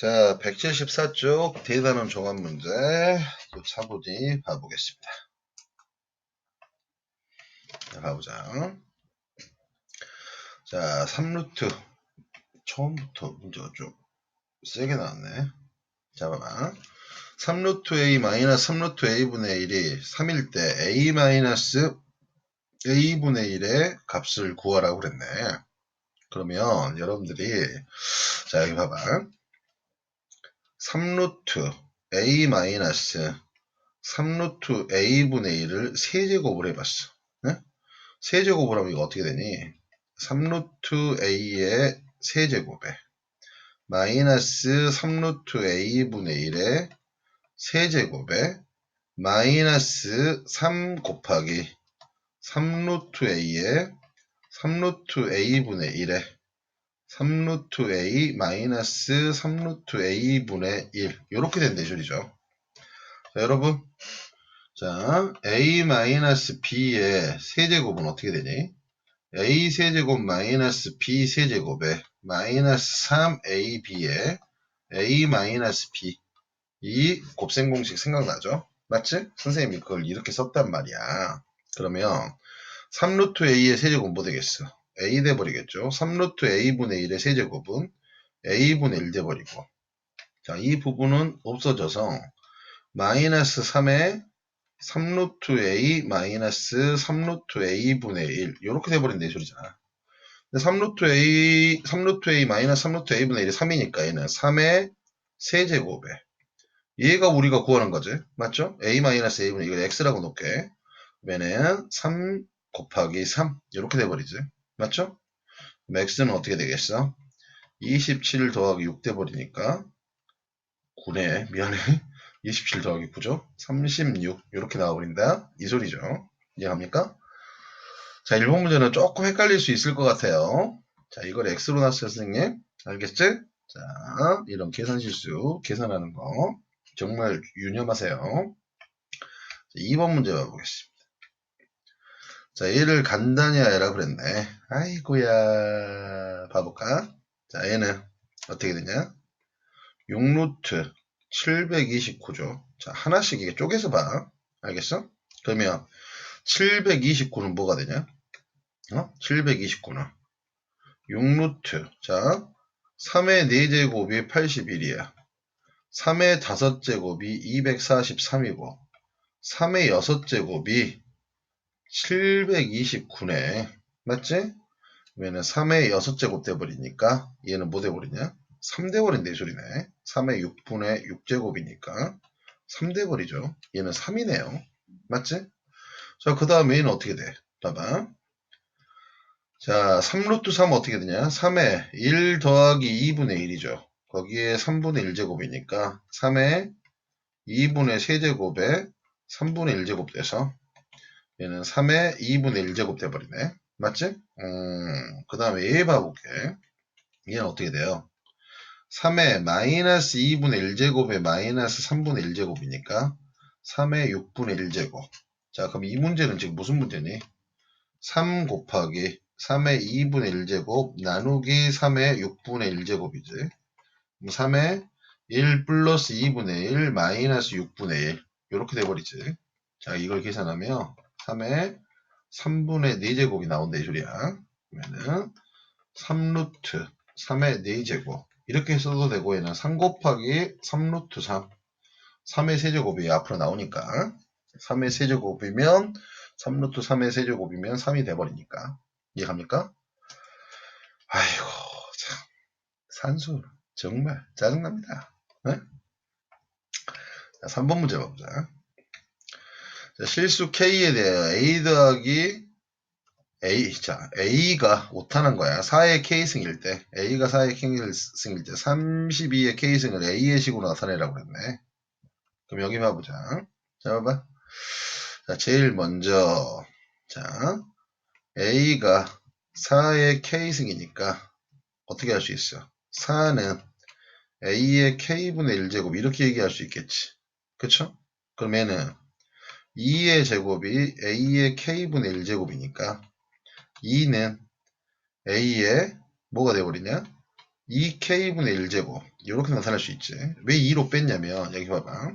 자, 174쪽 대단원 종합 문제 4분이 봐보겠습니다. 자, 가보자. 자, 3루트 처음부터 문제가 좀 세게 나왔네. 자, 봐봐. 3루트 A 마이너스 3루트 A분의 1이 3일 때 A 마이너스 A분의 1의 값을 구하라고 그랬네. 그러면 여러분들이 자 여기 봐봐 3루트 a 마이너스 3루트 a분의 1을 세제곱을 해봤어 네? 세제곱을 하면 이거 어떻게 되니 3루트 a의 세제곱에 마이너스 3루트 a분의 1의 세제곱에 마이너스 3 곱하기 3루트 a의 3루트 a분의 1에 3루트 a 마이너스 3루트 a분의 1 이렇게 된 대절이죠. 자, 여러분 자 a 마이너스 b의 세제곱은 어떻게 되니? a 세제곱 마이너스 b 세제곱에 마이너스 3ab의 a 마이너스 b 이 곱셈 공식 생각나죠? 맞지? 선생님이 그걸 이렇게 썼단 말이야. 그러면 3루트 a의 세제곱은 뭐 되겠어? A 돼버리겠죠. 3루트 a분의 1의 세제곱은 a분의 1 돼버리고 자, 이 부분은 없어져서 마이너스 3의 3루트 a 마이너스 3루트 a분의 1 이렇게 돼버린다 이 소리잖아. 3루트 a 3루트 a 마이너스 3루트 a분의 1이 3이니까 얘는 3의 세제곱에 얘가 우리가 구하는 거지. 맞죠? a 마이너스 a분의 이걸 x라고 놓게 그러면은 3 곱하기 3 이렇게 돼버리지. 맞죠? x는 어떻게 되겠어? 27 더하기 6 돼버리니까 9네 미안해 27 더하기 9죠? 36 이렇게 나와버린다 이 소리죠 이해합니까? 자 1번 문제는 조금 헷갈릴 수 있을 것 같아요 자 이걸 x로 놨어요 선생님 알겠지? 자 이런 계산 실수 계산하는 거 정말 유념하세요 2번 문제 봐보겠습니다 자, 얘를 간단히 하라 그랬네. 아이고야. 봐볼까? 자, 얘는 어떻게 되냐? 6루트 729죠. 자, 하나씩 이게 쪼개서 봐. 알겠어? 그러면 729는 뭐가 되냐? 어? 729는 6루트. 자, 3의 4제곱이 81이야. 3의 5제곱이 243이고 3의 6제곱이 729네. 맞지? 그러면 3의 6제곱 돼버리니까 얘는 뭐 돼버리냐? 3 돼버린다 이 소리네. 3의 6분의 6제곱이니까 3 돼버리죠. 얘는 3이네요. 맞지? 자, 그 다음에 얘는 어떻게 돼? 봐봐. 자, 3루트 3 어떻게 되냐? 3의 1 더하기 2분의 1이죠. 거기에 3분의 1제곱이니까 3의 2분의 세제곱에 3분의 1제곱 돼서 얘는 3의 2분의 1제곱 돼버리네. 맞지? 음, 그 다음에 얘 봐볼게. 얘는 어떻게 돼요? 3의 마이너스 2분의 1제곱에 마이너스 3분의 1제곱이니까 3의 6분의 1제곱. 자, 그럼 이 문제는 지금 무슨 문제니? 3 곱하기 3의 2분의 1제곱 나누기 3의 6분의 1제곱이지. 3의 1 플러스 2분의 1 마이너스 6분의 1 이렇게 돼버리지. 자, 이걸 계산하면 3의 3분의 4제곱이 나온다 이 소리야. 그러면은 3루트 3의 4제곱 이렇게 써도 되고 얘는 3 곱하기 3루트 3 3의 세제곱이 앞으로 나오니까 3의 세제곱이면 3루트 3의 세제곱이면 3이 돼버리니까 이해갑니까? 아이고 참 산수 정말 짜증납니다. 네? 자, 3번 문제 봐보자. 자, 실수 K에 대하여 A 더하기 A, 자, A가 오타난 거야. 4의 K승일 때, A가 4의 K승일 때, 32의 K승을 A의 식으로 나타내라고 그랬네. 그럼 여기 봐보자. 자, 봐봐. 자, 제일 먼저, 자, A가 4의 K승이니까, 어떻게 할 수 있어? 4는 A의 K분의 1제곱, 이렇게 얘기할 수 있겠지. 그쵸? 그러면은, 2의 제곱이 a의 k분의 1제곱이니까 2는 a의 뭐가 되어버리냐? 2k분의 1제곱 이렇게 나타낼 수 있지. 왜 2로 뺐냐면 여기 봐봐.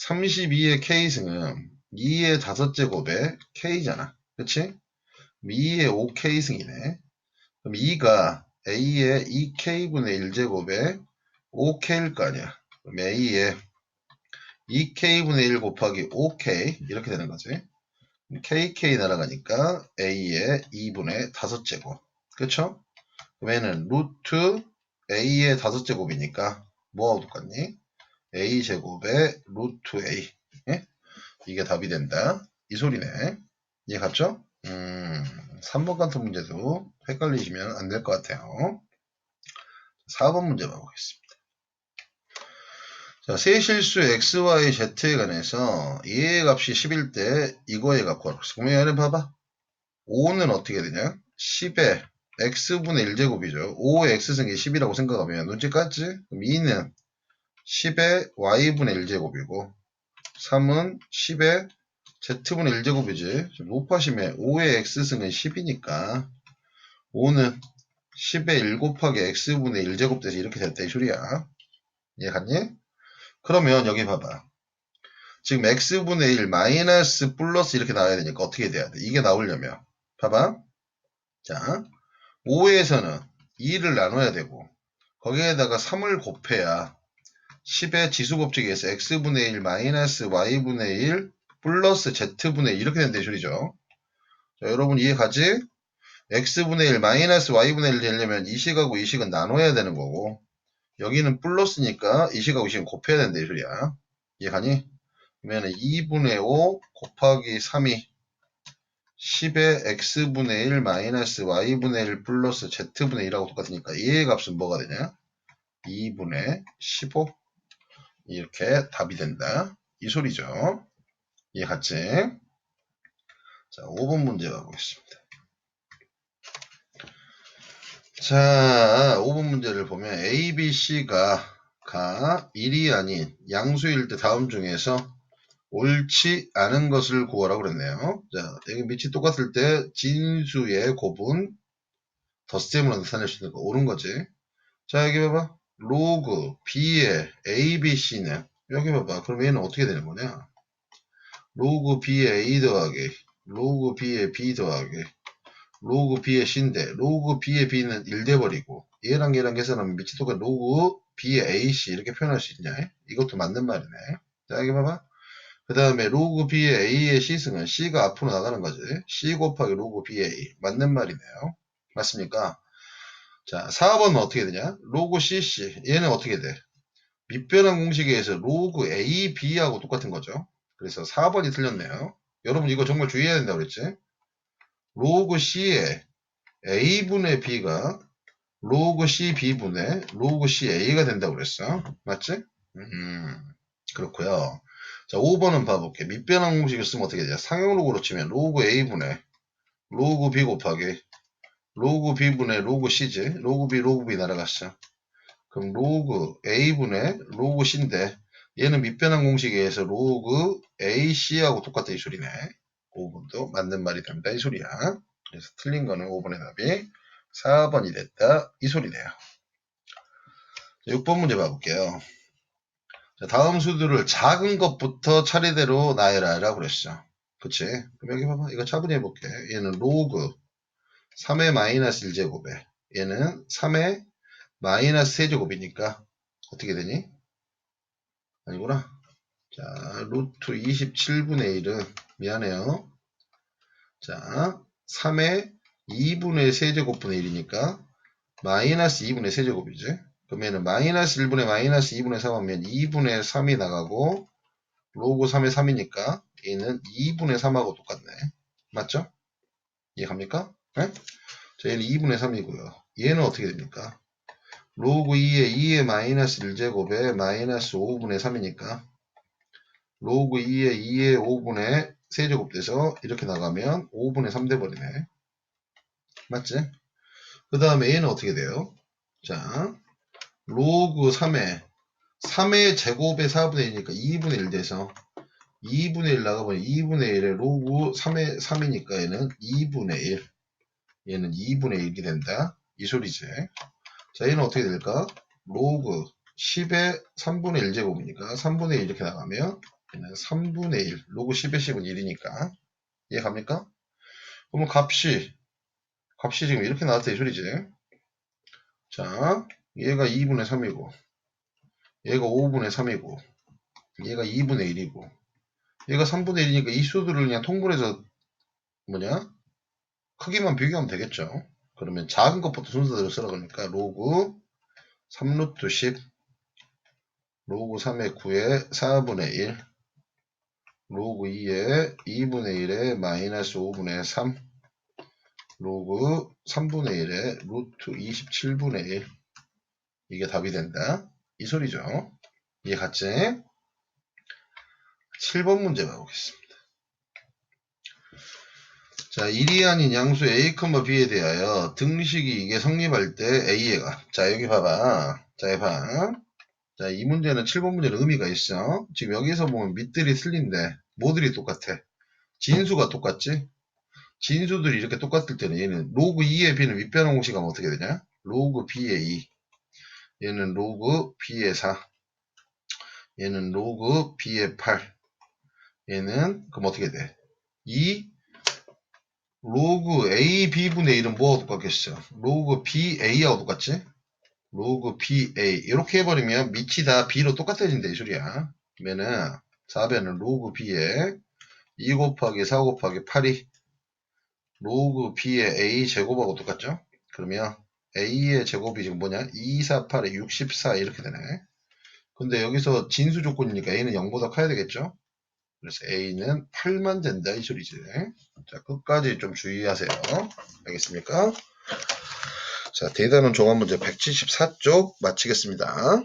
32의 k승은 2의 5제곱에 k잖아. 그치? 2의 5k승이네. 그럼 2가 a의 2k분의 1제곱에 5k일 거 아니야. 그럼 a의 2k분의 1 곱하기 5k 이렇게 되는 거지. kk 날아가니까 a의 2분의 5제곱. 그쵸? 그러면은 루트 a의 5제곱이니까 뭐하고 똑같니? a 제곱의 루트 a. 예? 이게 답이 된다. 이 소리네. 이해 갔죠? 음, 3번 같은 문제도 헷갈리시면 안 될 것 같아요. 4번 문제 봐보겠습니다. 자, 세 실수 x, y, z에 관해서 얘의 값이 10일 때 이거의 값 구하라고 했어. 그러면 얘는 봐봐. 5는 어떻게 되냐? 10에 x분의 1제곱이죠. 5의 x승이 10이라고 생각하면 눈치 깠지? 그럼 2는 10의 y분의 1제곱이고 3은 10의 z분의 1제곱이지. 좀 높아심에 5의 x승은 10이니까 5는 10의 1 곱하기 x분의 1제곱 돼서 이렇게 됐다 이 소리야. 이해 갔니? 그러면 여기 봐봐. 지금 x분의 1 마이너스 플러스 이렇게 나와야 되니까 어떻게 돼야 돼? 이게 나오려면 봐봐. 자 5에서는 2를 나눠야 되고 거기에다가 3을 곱해야 10의 지수법칙에서 x분의 1 마이너스 y분의 1 플러스 z분의 1 이렇게 이 소리죠. 자, 여러분 이해 가지? x분의 1 마이너스 y분의 1 되려면 이 식하고 이 식은 나눠야 되는 거고 여기는 플러스니까 이식하고 이식은 곱해야 된다 이 소리야. 이해 가니? 그러면 2분의 5 곱하기 3이 10의 x분의 1 마이너스 y분의 1 플러스 z분의 1하고 똑같으니까 얘의 값은 뭐가 되냐? 2분의 15 이렇게 답이 된다. 이 소리죠. 이해 갔지? 자, 5번 문제 가보겠습니다. 자, 5번 문제를 보면 A, B, C가 가 1이 아닌 양수일 때 다음 중에서 옳지 않은 것을 구하라고 그랬네요. 자, 여기 밑이 똑같을 때 진수의 곱은 덧셈으로 나타낼 수 있는 거 옳은 거지. 자, 여기 봐봐. 로그 B의 A, B, C는 여기 봐봐. 그럼 얘는 어떻게 되는 거냐? 로그 B의 A 더하기 로그 B의 B 더하기 로그 B의 C인데 로그 B의 B는 1 돼버리고 얘랑 얘랑 계산하면 똑같은 로그 B의 AC 이렇게 표현할 수 있냐? 이것도 맞는 말이네. 자, 여기 봐봐. 그 다음에 로그 B의 A의 C승은 C가 앞으로 나가는 거지. C 곱하기 로그 B의 A. 맞는 말이네요. 맞습니까? 자, 4번은 어떻게 되냐? 로그 CC. 얘는 어떻게 돼? 밑변환 공식에 의해서 로그 A, B하고 똑같은 거죠. 그래서 4번이 틀렸네요. 여러분 이거 정말 주의해야 된다고 그랬지? 로그 C의 A분의 B가 로그 C B분의 로그 C A가 된다고 그랬어. 맞지? 음, 그렇고요. 자, 5번은 봐볼게. 밑변환 공식을 쓰면 어떻게 되냐? 상형로그로 치면 로그 A분의 로그 B 곱하기 로그 B분의 로그 C지. 로그 B, 로그 B 날아갔어. 그럼 로그 A분의 로그 C인데 얘는 밑변환 공식에 의해서 로그 AC하고 똑같다 이 소리네. 5번도 맞는 말이 됩니다. 이 소리야. 그래서 틀린 거는 5번의 답이 4번이 됐다. 이 소리네요. 6번 문제 봐볼게요. 자, 다음 수들을 작은 것부터 차례대로 나열하라 라고 그랬죠. 그치? 그럼 여기 봐봐. 이거 차분히 해볼게. 얘는 로그 3의 마이너스 1제곱에 얘는 3의 마이너스 세제곱이니까 어떻게 되니? 아니구나. 자, 루트 27분의 1은 미안해요. 자, 3의 2분의 세제곱분의 1이니까 마이너스 2분의 세제곱이지. 그러면은 마이너스 1분의 마이너스 2분의 3 하면 2분의 3이 나가고 로그 3의 3이니까 얘는 2분의 3하고 똑같네. 맞죠? 이해갑니까? 네? 자, 얘는 2분의 3이고요. 얘는 어떻게 됩니까? 로그 2의 2의 마이너스 1제곱에 마이너스 5분의 3이니까 로그 2의 2의 5분의 세제곱 돼서 이렇게 나가면 5분의 3 돼버리네. 맞지? 그 다음에 얘는 어떻게 돼요? 자, 로그 3의 3의 제곱의 4분의 1이니까 2분의 1 돼서 2분의 1 나가보니 2분의 1에 로그 3의 3이니까 얘는 2분의 1 얘는 2분의 1이 된다 이 소리지 자, 얘는 어떻게 될까? 로그 10의 3분의 1 제곱이니까 3분의 1 이렇게 나가면 얘는 3분의 1. 로그 10의 10은 1이니까. 이해 갑니까? 그러면 값이 값이 지금 이렇게 나왔다 이 소리지. 자, 얘가 2분의 3이고 얘가 5분의 3이고 얘가 2분의 1이고 얘가 3분의 1이니까 이 수들을 그냥 통분해서 뭐냐? 크기만 비교하면 되겠죠. 그러면 작은 것부터 순서대로 쓰라 그러니까 로그 3루트 10 로그 3의 9의 4분의 1 로그 2의 2분의 1의 마이너스 5분의 3 로그 3분의 1의 루트 27분의 1 이게 답이 된다. 이 소리죠. 이해 갔지? 7번 문제 가보겠습니다. 자, 1이 아닌 양수 a, b에 대하여 등식이 이게 성립할 때 a가 자 여기 봐봐. 자, 봐. 자, 이 문제는 7번 문제는 의미가 있어. 지금 여기서 보면 밑들이 틀린데 뭐들이 똑같아? 진수가 똑같지? 진수들이 이렇게 똑같을 때는 얘는 로그 2의 b는 윗변환 공식 하면 어떻게 되냐? 로그 b의 2 얘는 로그 b의 4 얘는 로그 b의 8 얘는 그럼 어떻게 돼? 2 로그 a b분의 1은 뭐하고 똑같겠어? 로그 b a하고 똑같지? 로그 b a 이렇게 해버리면 밑이 다 b로 똑같아진다 이 소리야. 그러면은 4변은 로그 b에 2 곱하기 4 곱하기 8이 로그 b의 a 제곱하고 똑같죠? 그러면 a의 제곱이 지금 뭐냐? 2, 4, 8에 64 이렇게 되네. 근데 여기서 진수 조건이니까 a는 0보다 커야 되겠죠? 그래서 a는 8만 된다 이 소리지. 자 끝까지 좀 주의하세요. 알겠습니까? 자 대단원 종합문제 174쪽 마치겠습니다.